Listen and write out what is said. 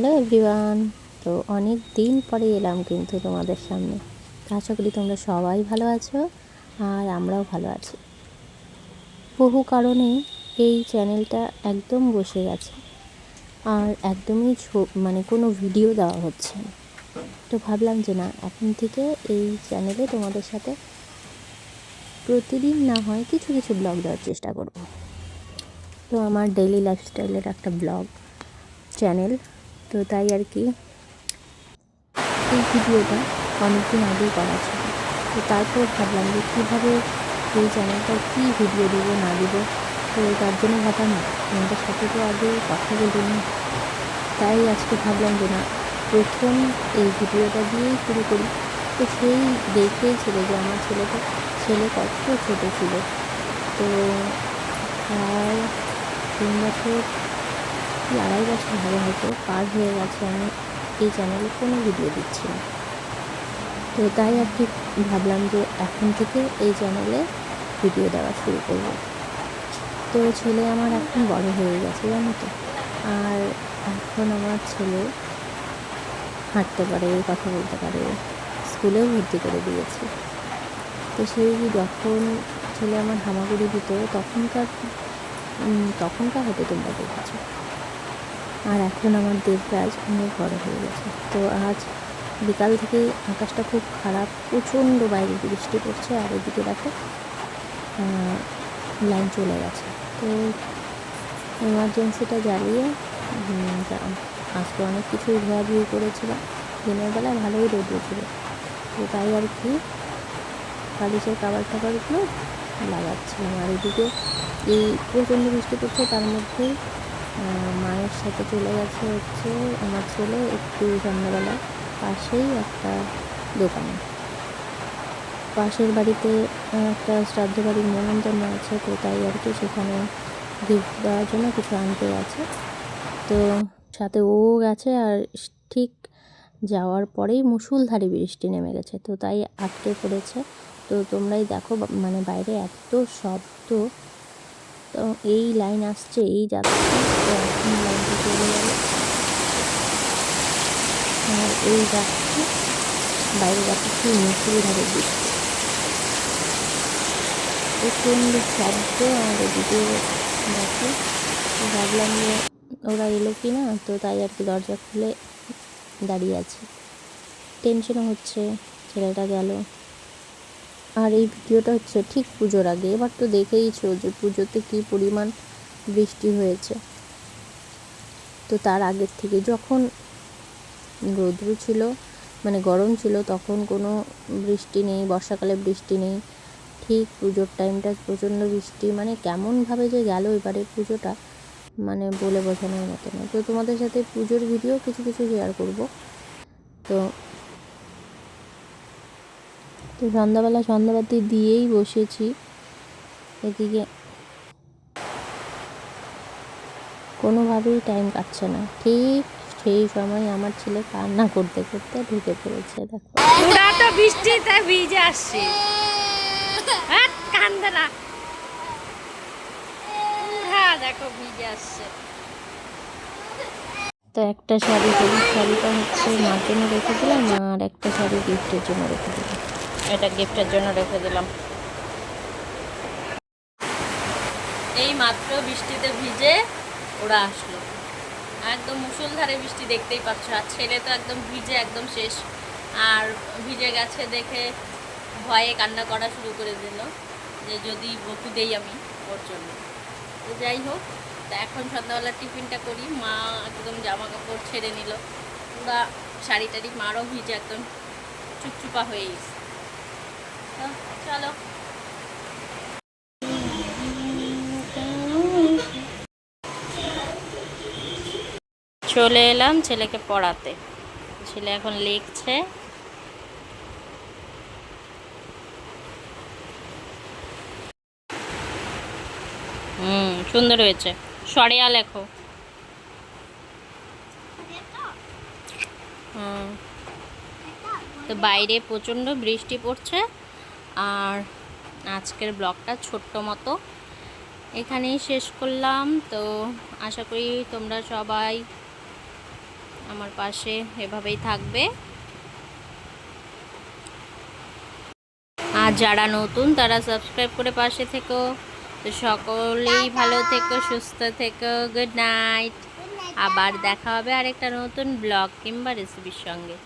Hello everyone তো অনেক দিন পরে এলাম কিন্তু তোমাদের সামনে। আশা করি তোমরা সবাই ভালো আছো আর আমরাও ভালো আছি। বহু কারণে এই চ্যানেলটা একদম বসে গেছে আর একদমই মানে কোনো ভিডিও দেওয়া হচ্ছে না। তো ভাবলাম যে না, এখন থেকে এই চ্যানেলে তোমাদের সাথে প্রতিদিন না হয় কিছু কিছু ব্লগ দেওয়ার চেষ্টা করব। তো আমার ডেইলি লাইফস্টাইলের একটা ব্লগ চ্যানেল তো তাই আর কি। এই ভিডিওটা অনেকদিন আগেই করা ছিল। তো তারপর ভাবলাম যে কীভাবে এই চ্যানেলটা কী ভিডিও দেবো, না দেবো? তো তার জন্য ভাবলাম তোমাদের সাথে তো আগে কথা বলিনি তাই আজকে ভাবলাম যে, না, প্রথম এই ভিডিওটা দিয়েই শুরু করি। তো সেই দেখেই ছিল, যে আমার ছেলেটা, ছেলে কত ছোটো ছিল। তো প্রায় তিন বছর কি আড়াই বছর হবে হয়তো পার হয়ে গেছে আমি এই চ্যানেলে কোনো ভিডিও দিচ্ছি না। তো তাই আর কি ভাবলাম যে এখন থেকে এই চ্যানেলে ভিডিও দেওয়া শুরু করব। তো ছেলে আমার এখন বড় হয়ে গেছে, জানো তো। আর এখন আমার ছেলে হাঁটতে পারে, কথা বলতে পারে, স্কুলেও ভর্তি করে দিয়েছি। তো সেই যখন ছেলে আমার হামাগুড়ি দিত তখনকার তখনকার হয়তো তোমরা দেখেছ। আর এখন আমার দেবরাজ অনেক বড় হয়ে গেছে। তো আজ বিকাল থেকে আকাশটা খুব খারাপ, প্রচণ্ড বাইরে বৃষ্টি পড়ছে আর এদিকে দেখো লাইন চলে গেছে। তো এমার্জেন্সিটা জ্বালিয়ে আজকে অনেক কিছু ধোয়াধুয়ি করেছিলাম দিনের বেলা ভালোই রোদ ছিল। তো তাই আর কি, বালিশের কাবার টাবারগুলো লাগাচ্ছিলাম। আর এদিকে এই প্রচণ্ড বৃষ্টি পড়ছে, তার মধ্যেই মায়ের সাথে চলে গেছে হচ্ছে আমার ছেলে একটু সন্ধ্যাবেলা পাশেই একটা দোকানে। পাশের বাড়িতে একটা শ্রাদ্ধ বাড়ির নিমন্ত্রণ আছে, তো তাই আর কি সেখানে গিফট দেওয়ার জন্য কিছু আনতে গেছে। তো সাথে ও গেছে আর ঠিক যাওয়ার পরেই মুষলধারে বৃষ্টি নেমে গেছে, তো তাই আটকে পড়েছে। তো তোমরাই দেখো মানে বাইরে এত শব্দ। তো এই লাইন আসছে, এই যাচ্ছে। তো লাইনটা চলে গেল। আর এই যাচ্ছে, বাইরে যাচ্ছে কি মুসুলধারে বৃষ্টি। প্রচণ্ড শব্দ, আর এদিকে দেখো, তো ভাবলাম যে ওরা এলো কি না, তো তাই আর কি দরজা খুলে দাঁড়িয়ে আছি। টেনশনও হচ্ছে, ছেলেটা গেল। আর এই ভিডিওটা হচ্ছে ঠিক পুজোর আগে। এবার তো দেখেইছো যে পুজোতে কী পরিমাণ বৃষ্টি হয়েছে। তো তার আগের থেকে যখন রৌদ্র ছিল মানে গরম ছিল, তখন কোনো বৃষ্টি নেই, বর্ষাকালে বৃষ্টি নেই। ঠিক পুজোর টাইমটা প্রচণ্ড বৃষ্টি মানে কেমনভাবে যে গেল এবারে পুজোটা মানে বলে বোঝানোর মতো না। তো তোমাদের সাথে পুজোর ভিডিও কিছু কিছু শেয়ার করব। তো তো সন্ধ্যাবেলা সন্ধ্যাবাতি দিয়েই বসেছি। এদিকে কোনোভাবেই টাইম কাটছে না। ঠিক সেই সময় আমার ছেলে কান্না করতে করতে ঢুকে পড়েছে দেখো। তো বৃষ্টিতে ভিজে আসছে। কান্দে না। দেখো ভিজে আসছে। তো একটা শাড়ি হলুদ শাড়িটা হচ্ছে মার জন্য রেখে দিলাম আর একটা শাড়ি গিফটের জন্য রেখে দিলাম। এটা গিফটের জন্য রেখে দিলাম। এই মাত্র বৃষ্টিতে ভিজে ওরা আসলো। একদম মুষলধারে বৃষ্টি দেখতেই পাচ্ছ, আর ছেলে তো একদম ভিজে একদম শেষ। আর ভিজে গেছে দেখে ভয়ে কান্না করা শুরু করে দিল যে যদি বকু দেই আমি ওর জন্য। তো যাই হোক, তা এখন সন্ধ্যাবেলা টিফিনটা করি। মা একদম জামা কাপড় ছেড়ে নিল। পুরা শাড়ি টাড়ি মারও ভিজে একদম চুপচুপা হয়ে গেছে তো চলো চলে এলাম ছেলেকে পড়াতে। ছেলে এখন লিখছে। হুম, সুন্দর হয়েছে। সরেয়া লেখো। হুম। তো বাইরে প্রচণ্ড বৃষ্টি পড়ছে। আর আজকের ব্লগটা ছোট্ট মতো। এখানেই শেষ করলাম। তো আশা করি তোমরা সবাই আমার পাশে এভাবেই থাকবে। আর যারা নতুন তারা সাবস্ক্রাইব করে পাশে থেকো। তো সকলেই ভালো থেকো সুস্থ থেকো গুড নাইট আবার দেখা হবে আরেকটা নতুন ব্লগ কিংবা রেসিপির সঙ্গে।